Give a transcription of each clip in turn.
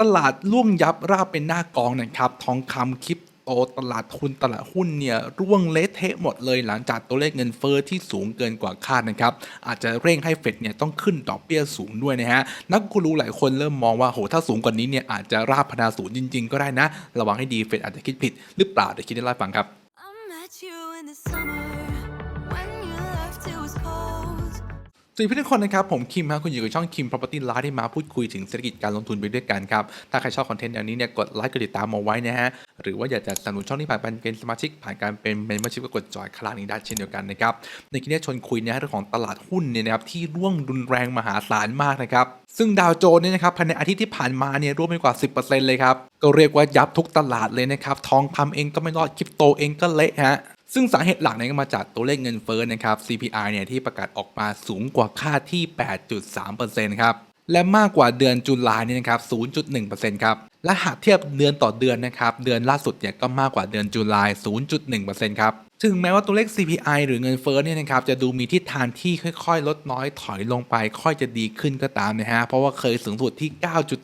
ตลาดล่วงยับราบเป็นหน้ากองนะครับ ทองคำคริปโตตลาดทุนตลาดหุ้นเนี่ยร่วงเละเทะหมดเลยหลังจากตัวเลขเงินเฟอ้อที่สูงเกินกว่าคาดนะครับ อาจจะเร่งให้เฟดเนี่ยต้องขึ้นดอกเบี้ยสูงด้วยนะฮะ นักกูรูหลายคนเริ่มมองว่าโหถ้าสูงกว่านี้เนี่ยอาจจะราบพนาศูนย์จริง ๆ ก็ได้นะ ระวังให้ดีเฟดอาจจะคิดผิดหรือเปล่าเดี๋ยวคิดได้ไล่าฟังครับ สวัสดีเพื่อนทุกคนนะครับ ผมคิมครับคุณอยู่กับช่องคิม Property Live ที่มาพูดคุยถึงเศรษฐกิจการลงทุนไปด้วยกันครับ ถ้าใครชอบคอนเทนต์แนวนี้เนี่ยกดไลค์กดติดตามมาไว้นะฮะ หรือว่าอยากจะสนับสนุนช่องนี้ผ่านการเป็นสมาชิก ผ่านการเป็น Membership ก็กดจอยคลางนี้ได้เช่นเดียวกันนะครับ ในคลิปนี้ชวนคุยนะฮะเรื่องของตลาดหุ้นเนี่ยนะครับที่ร่วงรุนแรงมหาศาลมากนะครับซึ่งดาวโจนส์เนี่ยนะครับภายในอาทิตย์ที่ผ่านมาเนี่ยร่วมไปกว่า 10%เลยครับก็เรียกว่ายับทุกตลาดเลยนะครับทองคำเองก็ไม่รอดคริปโตเองก็เละฮะ ซึ่งสาเหตุหลักเนี่ยก็มาจากตัวเลขเงินเฟ้อนะครับ CPI เนี่ยที่ประกาศออกมาสูงกว่าคาดที่ 8.3%ครับและมากกว่าเดือนจุลายเนี่ยนะครับ 0.1%ครับ และหากเทียบเดือนต่อเดือนนะครับ เดือนล่าสุดเนี่ยก็มากกว่าเดือนจุลาย 0.1%ครับ ถึงแม้ว่าตัวเลข CPI หรือเงินเฟ้อเนี่ยนะครับจะดูมีทิศทางที่ค่อยๆ ลดน้อยถอยลงไป ค่อยจะดีขึ้นก็ตามนะฮะ เพราะว่าเคยสูงสุดที่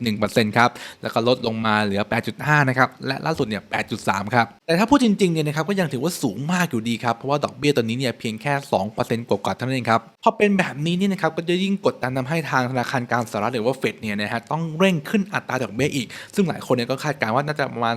9.1%ครับ แล้วก็ลดลงมาเหลือ 8.5 นะครับ และล่าสุดเนี่ย 8.3 ครับ แต่ถ้าพูดจริงๆ เนี่ยนะครับก็ยังถือว่าสูงมากอยู่ดีครับ เพราะว่าดอกเบี้ยตอนนี้เนี่ยเพียงแค่ 2%กว่าๆเท่านั้นเองครับ พอเป็นแบบนี้เนี่ยนะครับก็จะยิ่งกดดันทำให้ทางธนาคารกลางสหรัฐหรือว่าเฟดเนี่ยนะฮะต้องเร่งขึ้นอัตราดอกเบี้ยอีก ซึ่งหลายคนเนี่ยก็คาดการณ์ว่าน่าจะประมาณ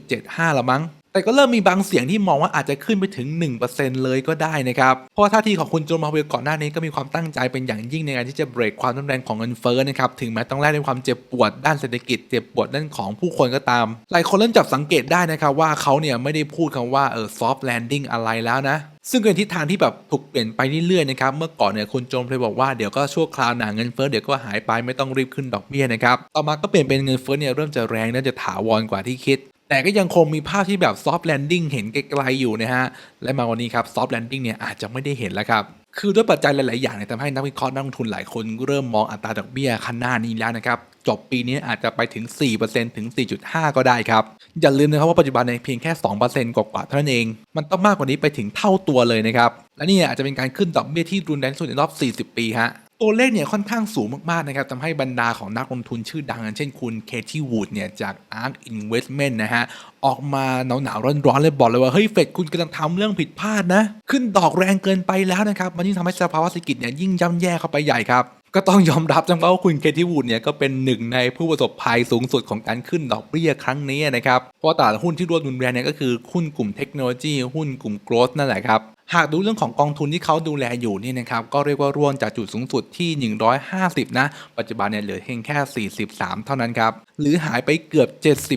0.75ละมั้ง แต่ก็เริ่มมีบางเสียงที่มองว่าอาจจะขึ้นไปถึง 1%เลยก็ได้นะครับ เพราะว่าท่าทีของคุณโจมาเวลก่อนหน้านี้ก็มีความตั้งใจเป็นอย่างยิ่งในการที่จะเบรกความรุนแรงของเงินเฟ้อนะครับ ถึงแม้ต้องแลกด้วยความเจ็บปวดด้านเศรษฐกิจเจ็บปวดด้านของผู้คนก็ตาม หลายคนเริ่มจับสังเกตได้นะครับว่าเขาเนี่ยไม่ได้พูดคำว่าเออ soft landing อะไรแล้วนะซึ่งเป็นทิศทางที่แบบถูกเปลี่ยนไปเรื่อยๆนะครับ เมื่อก่อนเนี่ยคุณโจมเคยบอกว่าเดี๋ยวก็ชั่วคราวหนาเงินเฟ้อเดี๋ยวก็หายไปไม่ต้องรีบขึ้นดอกเบี้ยนะครับ ต่อมาก็เปลี่ยนเป็นเงินเฟ้อเนี่ยเริ่มจะแรงน่าจะถาวรกว่าที่คิด แต่ก็ยังคงมีภาพที่แบบซอฟต์แลนดิ้งเห็นไกลๆอยู่นะฮะ และมาวันนี้ครับซอฟต์แลนดิ้งเนี่ยอาจจะไม่ได้เห็นแล้วครับ คือด้วยปัจจัยหลาย ๆ อย่างเนี่ยทำให้นักวิเคราะห์นักลงทุนหลายคนเริ่มมองอัตราดอกเบี้ยข้างหน้านี้แล้วนะครับ จบปีนี้อาจจะไปถึง 4%ถึง 4.5 ก็ได้ครับ อย่าลืมนะครับว่าปัจจุบันในเพียงแค่ 2%กว่าๆเท่านั้นเอง มันต้องมากกว่านี้ไปถึงเท่าตัวเลยนะครับ และนี่อาจจะเป็นการขึ้นดอกเบี้ยที่รุนแรงสุดในรอบ 40 ปีฮะ ตัวเลขเนี่ยค่อนข้างสูงมากๆนะครับทำให้บรรดาของนักลงทุนชื่อดัง เช่นคุณเคที่วูดเนี่ยจาก ARK Investment นะฮะ ออกมาหนาวๆร้อนๆเลยบอกเลยว่า เฮ้ยเฟดคุณกำลังทำเรื่องผิดพลาดนะ ขึ้นดอกแรงเกินไปแล้วนะครับ มันยิ่งทำให้สภาวะเศรษฐกิจเนี่ยยิ่งย่ำแย่เข้าไปใหญ่ครับ ก็ต้องยอมรับจังว่าคุณเคที่วูดเนี่ยก็เป็นหนึ่งในผู้ประสบภัยสูงสุดของการขึ้นดอกเบี้ยครั้งนี้นะครับ เพราะตลาดหุ้นที่ร่วมรุนแรงเนี่ยก็คือหุ้นกลุ่มเทคโนโลยีหุ้นกลุ่มโกลด์นั่นแหละครับหากดูเรื่องของกองทุนที่เขาดูแลอยู่นี่นะครับก็เรียกว่าร่วงจากจุดสูงสุดที่ 150 นะ ปัจจุบันเนี่ยเหลือเพียงแค่ 43 เท่านั้นครับหรือหายไปเกือบ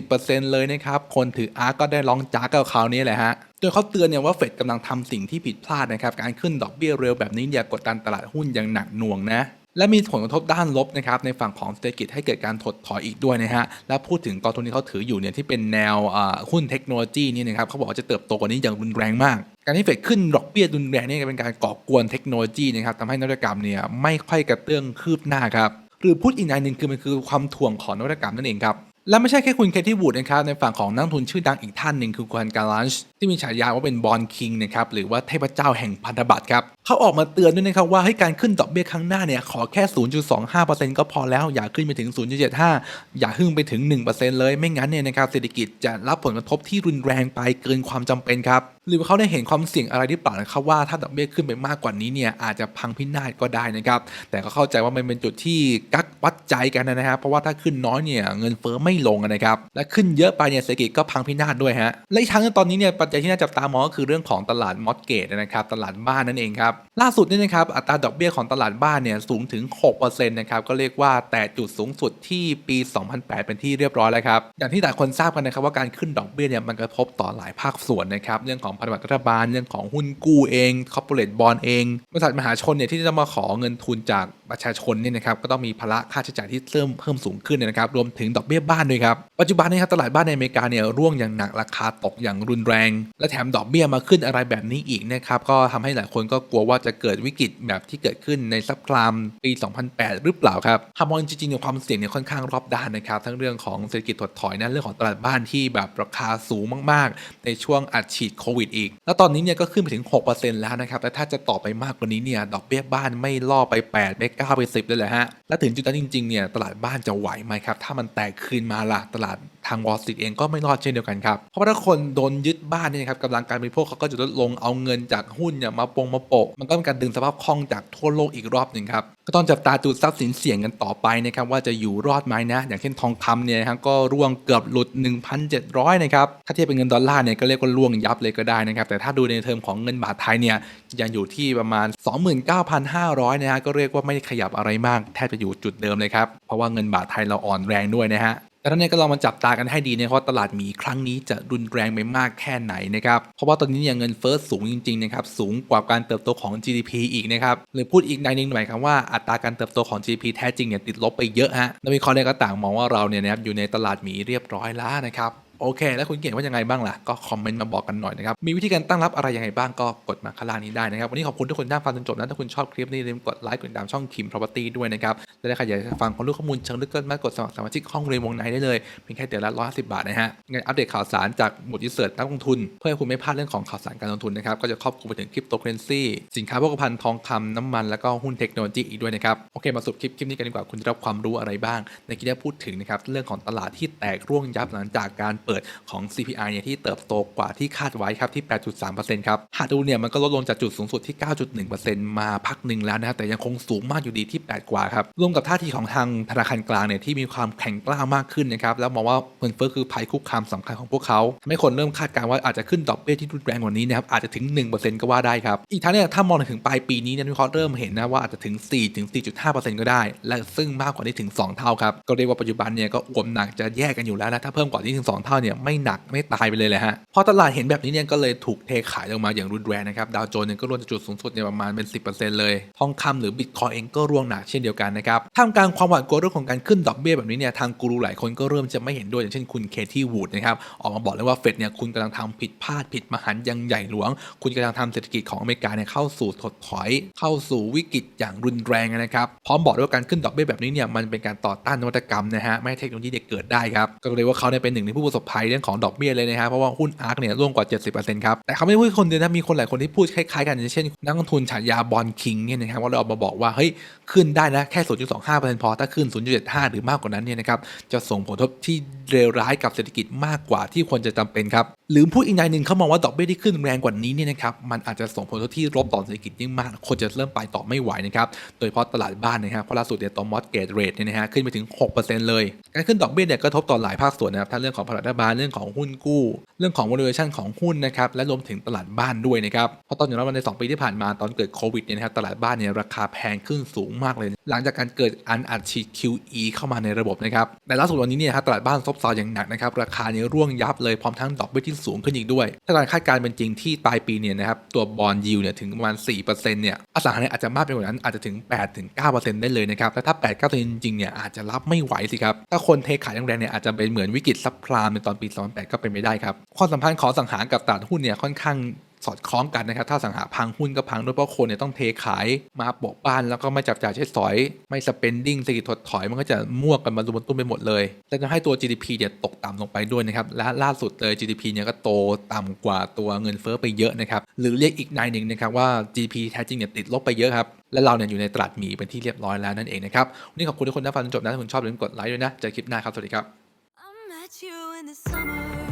70%เลยนะครับ คนถืออาร์ก็ได้ร้องจ้ากับเขาวนี้แหละฮะโดยเขาเตือนเนี่ยว่าเฟดกำลังทำสิ่งที่ผิดพลาดนะครับการขึ้นดอกเบี้ยเร็วแบบนี้อย่ากดดันตลาดหุ้นอย่างหนักหน่วงนะ และมีผลกระทบด้านลบนะครับในฝั่งของเศรษฐกิจให้เกิดการถดถอยอีกด้วยนะฮะและพูดถึงกองทุนที่เขาถืออยู่เนี่ยที่เป็นแนวหุ้นเทคโนโลยีนี่นะครับเขาบอกว่าจะเติบโตกว่านี้อย่างรุนแรงมากการที่เฟดขึ้นดอกเบี้ยรุนแรงนี่เป็นการก่อกวนเทคโนโลยีนะครับทำให้นวัตกรรมเนี่ยไม่ค่อยกระเตื้องคืบหน้าครับ หรือพูดอีกอย่างหนึ่งคือมันคือความถ่วงของนวัตกรรมนั่นเองครับ และไม่ใช่แค่คุณเคที่วูดนะครับในฝั่งของนักทุนชื่อดังอีกท่านหนึ่งคือคุณการันช์ที่มีฉายาว่าเป็นบอลคิงนะครับหรือว่าเทพเจ้าแห่งพันธบัตรครับเขาออกมาเตือนด้วยนะครับว่าให้การขึ้นดอกเบี้ยครั้งหน้าเนี่ยขอแค่ 0.25%ก็พอแล้วอย่าขึ้นไปถึง 0.75 อย่าหึ่งไปถึง 1%เลยไม่งั้นเนี่ยนะครับเศรษฐกิจจะรับผลกระทบที่รุนแรงไปเกินความจำเป็นครับหรือว่าเขาได้เห็นความเสี่ยงอะไรที่เปล่านะครับว่าถ้าดอกเบี้ยขึ้นไปมากกว่านี้เนี่ยอาจจะพังพินาศก็ได้นะครับแต่ก็เข้าใจว่ามันเป็นจุดที่กักวัดใจกันนะครับเพราะว่าถ้าขึ้นน้อยเนี่ยเงินเฟ้อไม่ลงนะครับ และขึ้นเยอะไปเนี่ยเศรษฐกิจก็พังพินาศด้วยฮะ และอีกทั้งตอนนี้เนี่ยปัจจัยที่น่าจับตามองก็คือเรื่องของตลาดมอดเกตนะครับ ตลาดบ้านนั่นเองครับ ล่าสุดเนี่ยนะครับ อัตราดอกเบี้ยของตลาดบ้านเนี่ยสูงถึง 6%นะครับ ก็เรียกว่าแต่จุดสูงสุดที่ปี 2008 เป็นที่เรียบร้อยแล้วครับ อย่างที่หลายคนทราบกันนะครับว่าการขึ้นดอกเบี้ยเนี่ยมันกระทบต่อหลายภาคส่วนนะครับ เรื่องของพันธบัตรรัฐบาล เรื่องของหุ้นกู้เองคอร์ปอเรทบอลเอง บริษัทมหาชนเนี่ยที่จะมาขอเงินทุนจากประชาชนเนี่ยนะครับก็ต้องมีภาระค่าใช้จ่ายที่เพิ่มเพิ่มสูงขึ้นนะครับรวมถึงดอกเบี้ยบ้านด้วยครับปัจจุบันนี้ครับตลาดบ้านในอเมริกาเนี่ยร่วงอย่างหนักราคาตกอย่างรุนแรง และแถมดอกเบี้ยมาขึ้นอะไรแบบนี้อีกนะครับก็ทำให้หลายคนก็กลัวว่าจะเกิดวิกฤตแบบที่เกิดขึ้นในซับคลามปี 2008 หรือเปล่าครับหากมองจริงๆเนี่ยความเสี่ยงเนี่ยค่อนข้างรอบด้านนะครับทั้งเรื่องของเศรษฐกิจถดถอยนะเรื่องของตลาดบ้านที่แบบราคาสูงมากๆ ในช่วงอัดฉีดโควิดอีก แล้วตอนนี้เนี่ยก็ขึ้นไปถึง 6%แล้วนะครับแต่ถ้าจะต่อไปมากกว่านี้เนี่ยดอกเบี้ยบ้านไม่ล่อไป8ไป9ไป10เลยแหละฮะและถึงจุดนั้นจริงๆเนี่ยตลาดบ้านจะไหวไหมครับ ถ้ามันแตกคืนมาล่ะตลาด ทางวอลสตรีทเองก็ไม่รอดเช่นเดียวกันครับเพราะว่าถ้าคนโดนยึดบ้านเนี่ยครับกำลังการบริโภคเขาก็จะลดลงเอาเงินจากหุ้นเนี่ยมาปงมาโปะมันก็เป็นการดึงสภาพคล่องจากทั่วโลกอีกรอบหนึ่งครับก็ต้องจับตาดูทรัพย์สินเสี่ยงกันต่อไปนะครับว่าจะอยู่รอดไหมนะอย่างเช่นทองคำเนี่ยครับก็ร่วงเกือบหลุด 1,700นะครับถ้าเทียบเป็นเงินดอลลาร์เนี่ยก็เรียกว่าร่วงยับเลยก็ได้นะครับแต่ถ้าดูในเทอมของเงินบาทไทยเนี่ยยังอยู่ที่ประมาณ 29,500นะฮะก็เรียกว่าไม่ได้ขยับอะไรมาก แทบจะอยู่จุดเดิมเลยครับเพราะว่าเงินบาทไทยเราอ่อนแรงด้วยนะฮะ แต่ท่านนี้ก็ลองมาจับตากันให้ดีนะครับตลาดหมีครั้งนี้จะรุนแรงไปมากแค่ไหนนะครับ เพราะว่าตอนนี้เนี่ยเงินเฟ้อสูงจริงๆนะครับสูงกว่าการเติบโตของ GDP อีกนะครับหรือพูดอีกในหนึ่งหมายความว่าอัตราการเติบโตของ GDP แท้จริงเนี่ยติดลบไปเยอะฮะนักวิเคราะห์เนี่ยก็ต่างมองว่าเราเนี่ยนะครับอยู่ในตลาดหมีเรียบร้อยแล้วนะครับ โอเค แล้วคุณเก่งว่ายังไงบ้างล่ะ ก็คอมเมนต์มาบอกกันหน่อยนะครับ มีวิธีการตั้งรับอะไรยังไงบ้างก็กดมาข้างล่างนี้ได้นะครับ วันนี้ขอบคุณทุกคนที่ฟังจนจบนะ ถ้าคุณชอบคลิปนี้อย่าลืมกดไลค์กดติดตามช่องคิม property ด้วยนะครับ และถ้าใครอยากฟังความรู้ข้อมูลเชิงลึกก็มากดสมัครสมาชิกห้องเรียนวงในได้เลยเพียงแค่เดือนละ150บาทนะฮะงั้นอัปเดตข่าวสารจากหมวดอินเสิร์ตนักลงทุน เพื่อให้คุณไม่พลาดเรื่องของข่าวสารการลงทุนนะครับ ก็จะครอบคลุมไปถึงคริปโตเคอเรนซีสินค้าโภคภัณฑ์ทองคำน้ำมันแล้วก็หุ้นเทคโนโลยีอีกด้วยนะครับโอเคมาสรุปคลิปคลิปนี้กันดีกว่าคุณจะรับความรู้อะไรบ้างในคลิปนี้พูดถึงนะครับเรื่องของตลาดที่แตกร่วงยับหลังจากการเปิดของ CPI เนี่ยที่เติบโตกว่าที่คาดไว้ครับที่ 8.3%ครับ หากดูเนี่ยมันก็ลดลงจากจุดสูงสุดที่ 9.1%มาพักหนึ่งแล้วนะครับแต่ยังคงสูงมากอยู่ดีที่ 8 กว่าครับ รวมกับท่าทีของทางธนาคารกลางเนี่ยที่มีความแข็งกล้ามากขึ้นนะครับ แล้วมองว่าเงินเฟ้อคือภัยคุกคามสำคัญของพวกเขาทำให้คนเริ่มคาดการณ์ว่าอาจจะขึ้นดอกเบี้ยที่รุนแรงกว่านี้นะครับอาจจะถึง 1%ก็ว่าได้ครับ อีกทั้งเนี่ยถ้ามองถึงปลายปีนี้เนี่ยนักวิเคราะห์เริ่มเห็นนะว่าอาจจะถึง 4 ถึง 4.5%ก็ได้ และซึ่งมากกว่านี้ถึง 2 เท่าครับก็เรียกว่าปัจจุบันเนี่ยก็อวมหนักจะแยกกันอยู่แล้วนะถ้าเพิ่มกว่านี้ถึง 2 เท่าเนี่ยไม่หนักไม่ตายไปเลยแหละฮะพอตลาดเห็นแบบนี้เนี่ยก็เลยถูกเทขายลงมาอย่างรุนแรงนะครับดาวโจนส์เนี่ยก็ร่วงจากจุดสูงสุดเนี่ยประมาณเป็น 10%เลย ทองคำหรือบิตคอยเองก็ร่วงหนักเช่นเดียวกันนะครับท่ามกลางความหวาดกลัวเรื่องของการขึ้นดอกเบี้ยแบบนี้เนี่ยทางกูรูหลายคนก็เริ่มจะไม่เห็นด้วยอย่างเช่นคุณเคที่วูดนะครับออกมาบอกเลยว่าเฟดเนี่ยคุณกำลังทำผิดพลาดผิดมหันต์ยังใหญ่หลวง คุณกำลังทำเศรษฐกิจของอเมริกาเนี่ยเข้าสู่ถดถอย เข้าสู่วิกฤตอย่างรุนแรงนะครับพร้อมบอกด้วยว่าการขึ้นดอกเบี้ยแบบนี้เนี่ยมันเป็นการต่อต้านนวัตกรรมนะฮะไม่ให้เทคโนโลยีเด็กเกิดได้ครับก็เลยว่าเขาเนี่ยเป็นหนึ่งในผู้ประสบภัยเรื่องของดอกเบี้ยเลยนะฮะเพราะว่าหุ้นอาร์คเนี่ยร่วงกว่า 70%ครับแต่เขาไม่ได้พูดคนเดียวนะมีคนหลายคนที่พูดคล้ายๆกันอย่างเช่นนักลงทุนฉายาบอลคิงเนี่ยนะครับว่าเราออกมาบอกว่าเฮ้ยขึ้นได้นะแค่ 0.25%พอถ้าขึ้น 0.75 หรือมากกว่านั้นเนี่ยนะครับจะส่งผลกระทบที่เลวร้ายกับเศรษฐกิจมากกว่าที่ควรจะจำเป็นครับหรือพูดอีกในหนึ่งเขามองว่าดอกเบี้ยที่ขึ้นแรงกว่านี้เนี่ยนะครับมันอาจจะส่งผลกระทบที่ลบต่อเศรษฐกิจยิ่งมากคนจะเริ่มไปต่อไม่ไหวนะครับโดยเฉพาะตลาดบ้านนะครับเพราะล่าสุดเนี่ยตัวมอสเกตเรทเนี่ยนะฮะขึ้นไปถึง 6%เลย การขึ้นดอกเบี้ยเนี่ยกระทบต่อหลายภาคส่วนนะครับทั้งเรื่องของผลิตภัณฑ์เรื่องของหุ้นกู้ เรื่องของ valuation ของหุ้นนะครับและรวมถึงตลาดบ้านด้วยนะครับเพราะตอนอย่างนั้นใน 2 ปีที่ผ่านมาตอนเกิดโควิดเนี่ยนะครับตลาดบ้านเนี่ยราคาแพงขึ้นสูงมากเลย หลังจากการเกิดอันอัดฉีด QE เข้ามาในระบบนะครับแต่ล่าสุดวันนี้เนี่ยครับตลาดบ้านซบเซาอย่างหนักนะครับราคาเนี่ยร่วงยับเลยพร้อมทั้งดอกเบี้ยที่สูงขึ้นอีกด้วย ถ้าการคาดการณ์เป็นจริงที่ปลายปีเนี่ยนะครับตัวบอลยิวเนี่ยถึงประมาณ4%เนี่ยอสังหาเนี่ยอาจจะมากไปกว่านั้นอาจจะถึง8-9%ได้เลยนะครับและถ้า8-9%จริงๆเนี่ยอาจจะรับไม่ไหวสิครับถ้าคนเทขายแรงๆเนี่ยอาจจะเป็นเหมือนวิกฤตซับพลามในตอนปี 2008 ก็เป็นไปได้ครับ ความสัมพันธ์ของสังหารกับตลาดหุ้นเนี่ยค่อนข้างสอดคล้องกันนะครับ ถ้าสังหาพังหุ้นก็พังด้วยเพราะคนเนี่ยต้องเทขายมาโปะบ้าน แล้วก็ไม่จับจ่ายใช้สอย ไม่สเปนดิ้งเศรษฐกิจถดถอย มันก็จะมั่วกันมารุมตุ้มไปหมดเลยและทำให้ตัว GDP เนี่ยตกต่ำลงไปด้วยนะครับ และล่าสุดเลย GDP เนี่ยก็โตต่ำกว่าตัวเงินเฟ้อไปเยอะนะครับ หรือเรียกอีกนายหนึ่งนะครับว่า GDP แท้จริงเนี่ยติดลบไปเยอะครับและเราเนี่ยอยู่ในตลาดหมีเป็นที่เรียบร้อยแล้วนั่นเองนะครับวันนี้ขอบคุณทุกคนที่ฟังจนจบนะถ้าคุณชอบอย่าลืมกดไลค์ด้วยนะเจอคลิปหน้าครับสวัสดีครับ the summer